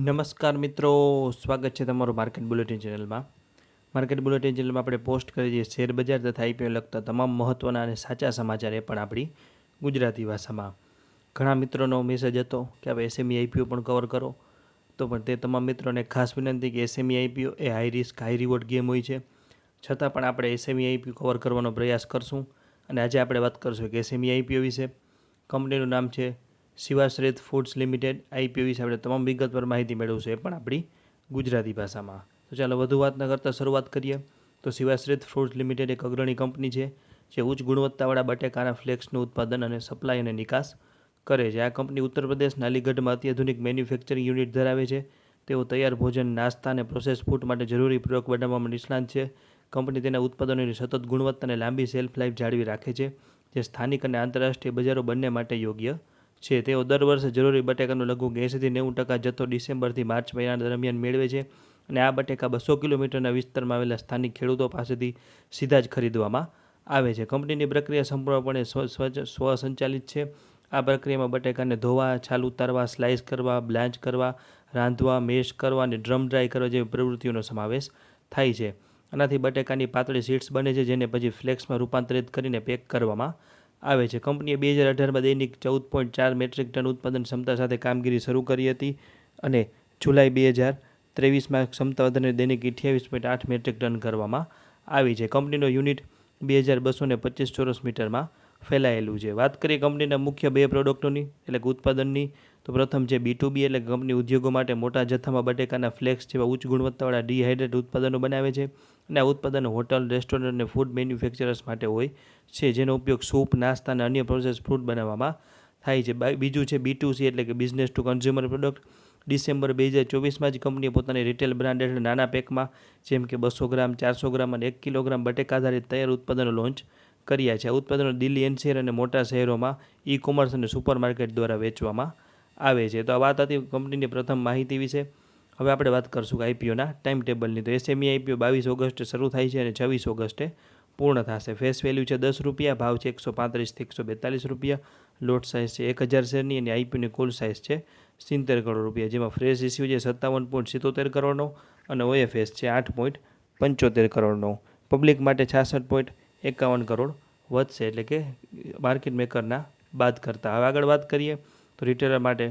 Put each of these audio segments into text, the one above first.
નમસ્કાર મિત્રો, સ્વાગત છે તમારું માર્કેટ બુલેટિન ચેનલમાં માર્કેટ બુલેટિન ચેનલમાં આપણે પોસ્ટ કરીએ છીએ શેર તથા આઈપીઓ લગતા તમામ મહત્ત્વના અને સાચા સમાચાર એ પણ આપણી ગુજરાતી ભાષામાં. ઘણા મિત્રોનો મેસેજ હતો કે આપણે એસએમઈ આઈપીઓ પણ કવર કરો. તો પણ તે તમામ મિત્રોને ખાસ વિનંતી કે એસએમઈ આઈપીઓ એ high risk high reward game હોય છે. છતાં પણ આપણે એસએમઈ આઈપીઓ કવર કરવાનો પ્રયાસ કરશું. અને આજે આપણે વાત કરશું કે એસએમઈ આઈપીઓ વિશે. કંપનીનું નામ છે શિવાશ્રેત ફૂડ્સ લિમિટેડ આઈપીઓ વિશે આપણે તમામ વિગતવાર માહિતી મેળવશું પણ આપણી ગુજરાતી ભાષામાં. તો ચાલો વધુ વાત ન કરતાં શરૂઆત કરીએ. તો શિવાશ્રેત ફૂડ્સ લિમિટેડ એક અગ્રણી કંપની છે, જે ઉચ્ચ ગુણવત્તાવાળા બટેકાના ફ્લેક્સનું ઉત્પાદન અને સપ્લાય અને નિકાસ કરે છે. આ કંપની ઉત્તર પ્રદેશના અલીગઢમાં અત્યાધુનિક મેન્યુફેક્ચરિંગ યુનિટ ધરાવે છે. તેઓ તૈયાર ભોજન, નાસ્તા અને પ્રોસેસ ફૂડ માટે જરૂરી પ્રયોગ બનાવવામાં નિષ્ણાંત છે. કંપની તેના ઉત્પાદનોની સતત ગુણવત્તા અને લાંબી સેલ્ફ લાઇફ જાળવી રાખે છે, જે સ્થાનિક અને આંતરરાષ્ટ્રીય બજારો બંને માટે યોગ્ય છે. તેઓ દર વર્ષે જરૂરી બટેકાનો લઘુ એંસીથી નેવું ટકા જથ્થો ડિસેમ્બરથી માર્ચ મહિના દરમિયાન મેળવે છે અને આ બટેકા બસો કિલોમીટરના વિસ્તારમાં આવેલા સ્થાનિક ખેડૂતો પાસેથી સીધા જ ખરીદવામાં આવે છે. કંપનીની પ્રક્રિયા સંપૂર્ણપણે સ્વ સ્વ સ્વસંચાલિત છે. આ પ્રક્રિયામાં બટેકાને ધોવા, છાલ ઉતારવા, સ્લાઇસ કરવા, બ્લાન્ચ કરવા, રાંધવા, મેશ કરવા અને ડ્રમ ડ્રાય કરવા જેવી પ્રવૃત્તિઓનો સમાવેશ થાય છે. આનાથી બટેકાની પાતળી સીડ્સ બને છે, જેને પછી ફ્લેક્સમાં રૂપાંતરિત કરીને પેક કરવામાં આવે છે. કંપનીએ બે હજાર અઢારમાં દૈનિક ચૌદ પોઈન્ટ ચાર મેટ્રિક ટન ઉત્પાદન ક્ષમતા સાથે કામગીરી શરૂ કરી હતી અને જુલાઈ બે હજાર ત્રેવીસમાં ક્ષમતા વધારીને દૈનિક અઠ્યાવીસ પોઈન્ટ આઠ મેટ્રિક ટન કરવામાં આવી છે. કંપનીનો યુનિટ બે હજાર બસો ચોરસ મીટરમાં ફેલાયેલું છે. વાત કરીએ કંપનીના મુખ્ય બે પ્રોડક્ટોની એટલે કે ઉત્પાદનની, તો પ્રથમ છે બી ટુ બી એટલે કંપની ઉદ્યોગો માટે મોટા જથ્થામાં બટેકાના ફ્લેક્સ જેવા ઉચ્ચ ગુણવત્તાવાળા ડિહાઇડ્રેટ ઉત્પાદનો બનાવે છે. અને આ ઉત્પાદનો હોટલ, રેસ્ટોરન્ટ અને ફૂડ મેન્યુફેક્ચરર્સ માટે હોય છે, જેનો ઉપયોગ સૂપ, નાસ્તા અને અન્ય પ્રોસેસ ફૂડ બનાવવામાં થાય છે. બીજું છે બી ટુ સી એટલે કે business to consumer product December બે હજાર ચોવીસમાં જ કંપનીએ પોતાની રિટેલ બ્રાન્ડ હેઠળ નાના પેકમાં, જેમ કે બસો ગ્રામ, ચારસો ગ્રામ અને એક કિલોગ્રામ બટેકા આધારિત તૈયાર ઉત્પાદનો લોન્ચ કર્યા છે. આ ઉત્પાદનો દિલ્હી એનસીઆર અને મોટા શહેરોમાં ઈ કોમર્સ અને સુપરમાર્કેટ દ્વારા વેચવામાં આવે છે. તો આ વાત હતી કંપનીની પ્રથમ માહિતી વિશે. હવે આપણે વાત કરશું આઈપીઓના ટાઈમ ટેબલની તો એસએમઈ આઈપીઓ બાવીસ ઓગસ્ટે શરૂ થાય છે અને છવ્વીસ ઓગસ્ટે પૂર્ણ થશે. ફેસ વેલ્યુ છે દસ રૂપિયા, ભાવ છે એકસો પાંત્રીસથી એકસો બેતાલીસ રૂપિયા, લોટ સાઇઝ છે એક હજાર શેરની અને આઈપીઓની કુલ સાઇઝ છે સિત્તેર કરોડ રૂપિયા. જેમાં ફ્રેશ ઇસ્યુ છે સત્તાવન પોઈન્ટ સિત્તોતેર કરોડનો અને ઓએફએસ છે આઠ પોઈન્ટ પંચોતેર કરોડનો. પબ્લિક માટે છાસઠ પોઈન્ટ એકાવન કરોડ વધશે એટલે કે માર્કેટ મેકરના બાદ કરતાં. હવે આગળ વાત કરીએ તો રિટેલર માટે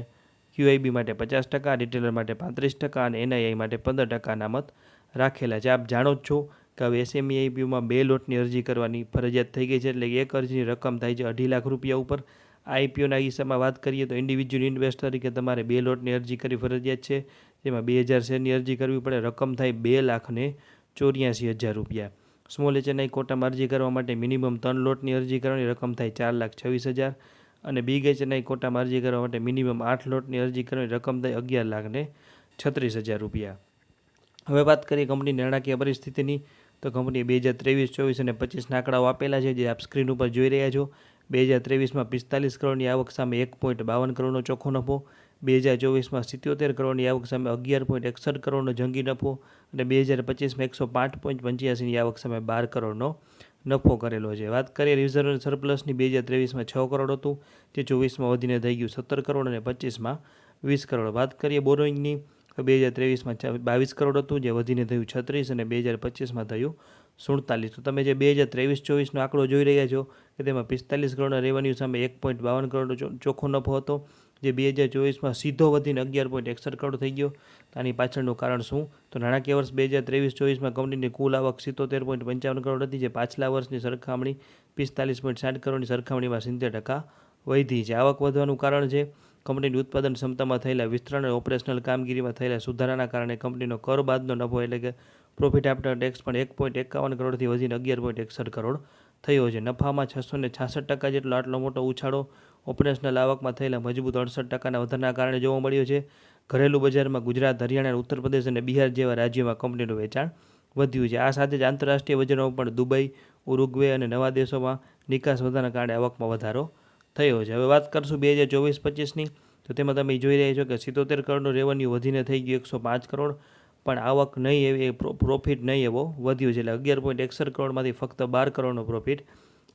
ક્યુઆઈબી માટે પચાસ ટકા રિટેલર માટે પાંત્રીસ ટકા અને એનઆઈઆઈ માટે પંદર ટકા અનામત રાખેલા છે. આપ જાણો જ છો કે હવે એસએમઈ આઈપીયુમાં બે લોટની અરજી કરવાની ફરજિયાત થઈ ગઈ છે એટલે એક અરજીની રકમ થાય છે અઢી લાખ રૂપિયા ઉપર. આઈપીઓના કિસ્સામાં વાત કરીએ તો ઇન્ડિવિજ્યુઅલ ઇન્વેસ્ટર તરીકે તમારે બે લોટની અરજી કરવી ફરજિયાત છે. જેમાં બે હજાર શેરની અરજી કરવી પડે. રકમ થાય બે લાખને ચોર્યાસી હજાર રૂપિયા. સ્મોલ એચએનઆઈ કોટામાં અરજી કરવા માટે મિનિમમ ત્રણ લોટની અરજી કરવાની રકમ થાય ચાર લાખ છવ્વીસ હજાર. અને બિગ એચએનઆઈ કોટામાં અરજી કરવા માટે મિનિમમ આઠ લોટની અરજી કરવાની રકમ થાય અગિયાર લાખને છત્રીસ હજાર રૂપિયા. હવે વાત કરીએ કંપની નાણાકીય પરિસ્થિતિની. તો કંપનીએ બે હજાર ત્રેવીસ, ચોવીસ અને પચીસના આંકડાઓ આપેલા છે, જે આપ સ્ક્રીન ઉપર જોઈ રહ્યા છો. બે હજાર ત્રેવીસમાં પિસ્તાલીસ કરોડની આવક સામે એક પોઈન્ટ બાવન કરોડનો ચોખ્ખો નફો. બે હજાર ચોવીસમાં સિત્યોતેર કરોડની આવક સામે અગિયાર પોઈન્ટ એકસઠ કરોડનો જંગી નફો અને બે હજાર પચીસમાં એકસો પાંચ પોઈન્ટ પંચ્યાસીની આવક સામે બાર કરોડનો નફો કરેલો છે. વાત કરીએ રિઝર્વ સરપ્લસની બે હજાર ત્રેવીસમાં છ કરોડ હતું, જે ચોવીસમાં વધીને થઈ ગયું સત્તર કરોડ અને પચીસમાં વીસ કરોડ. વાત કરીએ બોરોઈંગની બે હજાર ત્રેવીસમાં બાવીસ કરોડ હતું, જે વધીને થયું છત્રીસ અને બે હજાર પચીસમાં થયું સુડતાલીસ. તો તમે જે બે હજાર ત્રેવીસ ચોવીસનો આંકડો જોઈ રહ્યા છો, કે તેમાં પિસ્તાલીસ કરોડના રેવન્યુ સામે એક પોઈન્ટ બાવન કરોડનો ચોખ્ખો નફો હતો જે બે હજાર ચોવીસમાં સીધો વધીને અગિયાર પોઈન્ટ એકસઠ કરોડ થઈ ગયો. આની પાછળનું કારણ શું? તો નાણાકીય વર્ષ બે હજાર ત્રેવીસ ચોવીસમાં કંપનીની કુલ આવક સિત્તોતેર પોઈન્ટ પંચાવન કરોડ હતી, જે પાછલા વર્ષની સરખામણી પિસ્તાલીસ પોઈન્ટ સાઠ કરોડની સરખામણીમાં સિત્તેર ટકા વધી છે. આવક વધવાનું કારણ છે કંપનીની ઉત્પાદન ક્ષમતામાં થયેલા વિસ્તરણ અને ઓપરેશનલ કામગીરીમાં થયેલા સુધારાના કારણે કંપનીનો કર બાદનો નફો એટલે કે પ્રોફિટ આફ્ટર ટેક્સ પણ એક પોઈન્ટ એકાવન કરોડથી વધીને અગિયાર પોઈન્ટ એકસઠ કરોડ થયો છે. નફામાં છસો ને છાસઠ ટકા જેટલો આટલો મોટો ઉછાળો ઓપરેશનલ આવકમાં થયેલા મજબૂત અડસઠ ટકાના વધારાના કારણે જોવા મળ્યો છે. ઘરેલું બજારમાં ગુજરાત, હરિયાણા ઉત્તર પ્રદેશ અને બિહાર જેવા રાજ્યોમાં કંપનીનું વેચાણ વધ્યું છે. આ સાથે જ આંતરરાષ્ટ્રીય બજારોમાં પણ દુબઈ, ઉરુગ્વે અને નવા દેશોમાં નિકાસ વધારાના કારણે આવકમાં વધારો થયો છે. હવે વાત કરશું બે હજાર ચોવીસ પચીસની. તો તેમાં તમે જોઈ રહ્યા છો કે સિત્તોતેર કરોડનું રેવન્યુ વધીને થઈ ગયું એકસો પાંચ કરોડ. પણ આવક નહીં એવી પ્રોફિટ નહીં એવો વધ્યો છે. એટલે અગિયાર પોઈન્ટ એકસઠ કરોડમાંથી ફક્ત બાર કરોડનો પ્રોફિટ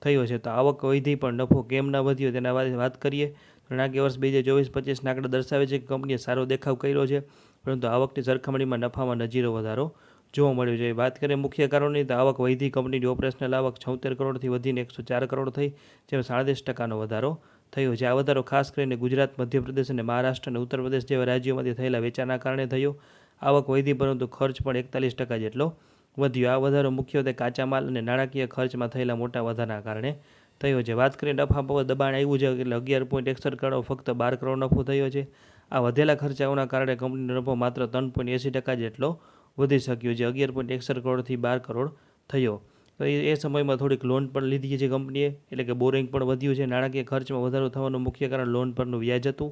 થયો છે. તો આવક વધી પણ નફો કેમ ના વધ્યો તેના વાત કરીએ. નાણાકીય વર્ષ બે હજાર ચોવીસ પચીસના આંકડા દર્શાવે છે કે કંપનીએ સારો દેખાવ કર્યો છે. પરંતુ આવકની સરખામણીમાં નફામાં નજીરો વધારો જોવા મળ્યો છે. વાત કરીએ મુખ્ય કારણોની, તો આવક વધી, કંપનીની ઓપરેશનલ આવક છોતેર કરોડથી વધીને એકસો ચાર કરોડ થઈ, જેમાં સાડત્રીસ ટકાનો વધારો થયો છે. આ વધારો ખાસ કરીને ગુજરાત, મધ્યપ્રદેશ અને મહારાષ્ટ્ર અને ઉત્તર પ્રદેશ જેવા રાજ્યોમાંથી થયેલા વેચાણના કારણે થયો. આવક વધી, પરંતુ ખર્ચ પણ એકતાલીસ ટકા જેટલો વધ્યો. આ વધારો મુખ્યત્વે કાચા માલ અને નાણાકીય ખર્ચમાં થયેલા મોટા વધારાના કારણે થયો છે. વાત કરીએ નફા પર દબાણ આવ્યું છે એટલે અગિયાર પોઈન્ટ એકસઠ કરોડ, ફક્ત બાર કરોડ નફો થયો છે. આ વધેલા ખર્ચાઓના કારણે કંપનીનો નફો માત્ર ત્રણ પોઈન્ટ એંસી ટકા જેટલો વધી શક્યો છે. અગિયાર પોઈન્ટ એકસઠ કરોડથી બાર કરોડ થયો. તો એ એ સમયમાં થોડીક લોન પણ લીધી છે કંપનીએ એટલે કે બોરિંગ પણ વધ્યું છે. નાણાકીય ખર્ચમાં વધારો થવાનું મુખ્ય કારણ લોન પરનું વ્યાજ હતું.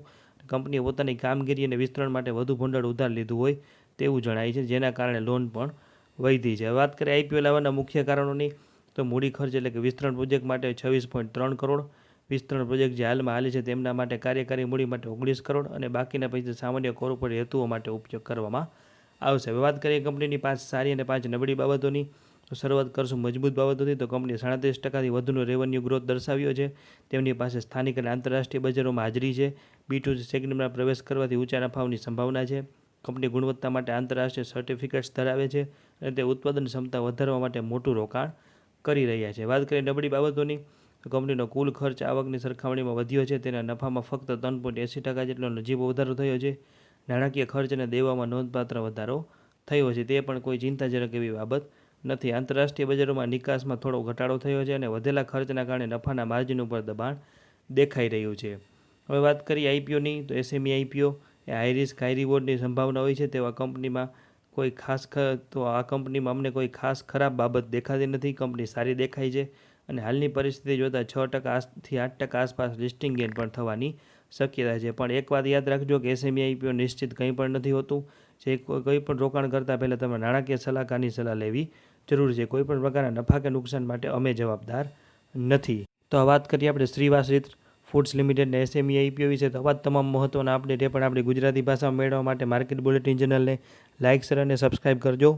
કંપનીએ પોતાની કામગીરી અને વિસ્તરણ માટે વધુ ભંડોળ ઉધાર લીધું હોય તેવું જણાય છે. જેના કારણે લોન પણ વધી છે. વાત કરીએ આઈપીઓ લાવવાના મુખ્ય કારણોની, તો મૂડી ખર્ચ એટલે કે વિસ્તરણ પ્રોજેક્ટ માટે છવ્વીસ પોઈન્ટ ત્રણ કરોડ, વિસ્તરણ પ્રોજેક્ટ જે હાલમાં હાલે છે તેમના માટે કાર્યકારી મૂડી માટે ઓગણીસ કરોડ અને બાકીના પૈસા સામાન્ય કોર્પોરેટ હેતુઓ માટે ઉપયોગ કરવામાં આવશે. હવે વાત કરીએ કંપનીની પાંચ સારી અને પાંચ નબળી બાબતોની, તો શરૂઆત કરશું મજબૂત બાબતોથી. તો કંપનીએ સાડત્રીસ ટકાથી વધુનો રેવન્યુ ગ્રોથ દર્શાવ્યો છે. તેમની પાસે સ્થાનિક અને આંતરરાષ્ટ્રીય બજારોમાં હાજરી છે. બી ટુ સેગમેન્ટમાં પ્રવેશ કરવાથી ઊંચા નફાઓની સંભાવના છે. કંપની ગુણવત્તા માટે આંતરરાષ્ટ્રીય સર્ટિફિકેટ્સ ધરાવે છે અને તે ઉત્પાદન ક્ષમતા વધારવા માટે મોટું રોકાણ કરી રહ્યા છે. વાત કરીએ નબળી બાબતોની કંપનીનો કુલ ખર્ચ આવકની સરખામણીમાં વધ્યો છે. તેના નફામાં ફક્ત ત્રણ પોઈન્ટ એંસી ટકા જેટલો નજીવો વધારો થયો છે. નાણાકીય ખર્ચ અને દેવામાં નોંધપાત્ર વધારો થયો છે. તે પણ કોઈ ચિંતાજનક એવી બાબત નથી. આંતરરાષ્ટ્રીય બજારોમાં નિકાસમાં થોડો ઘટાડો થયો છે અને વધેલા ખર્ચના કારણે નફાના માર્જિન ઉપર દબાણ દેખાઈ રહ્યું છે. હવે વાત કરીએ આઈપીઓની તો એસએમઈ આઈપીઓ એ હાઈ રિસ્ક હાઈ રિવોર્ડની સંભાવના હોય છે તેવા કંપનીમાં કોઈ ખાસ તો આ કંપનીમાં અમને કોઈ ખાસ ખરાબ બાબત દેખાતી નથી. કંપની સારી દેખાય છે અને હાલની પરિસ્થિતિ જોતાં છ ટકા આસથી આઠ ટકા આસપાસ લિસ્ટિંગ ગેન પણ થવાની શક્યતા છે. પણ એક વાત યાદ રાખજો કે એસએમઈ આઈપીઓ નિશ્ચિત કંઈ પણ નથી હોતું. જે કોઈ પણ રોકાણ કરતાં પહેલાં તમે નાણાકીય સલાહકારની સલાહ લેવી જરૂર છે. કોઈપણ પ્રકારના નફા કે નુકસાન માટે અમે જવાબદાર નથી. તો આ વાત કરીએ આપણે શ્રીવાસ રીત ફૂડ્સ લિમિટેડને એસએમઈ આઈપીઓ વિશે થવા તમામ મહત્ત્વના અપડેટ એ પણ આપણી ગુજરાતી ભાષામાં મેળવવા માટે માર્કેટ બુલેટિન ચેનલને લાઇક શેર અને સબસ્ક્રાઇબ કરજો.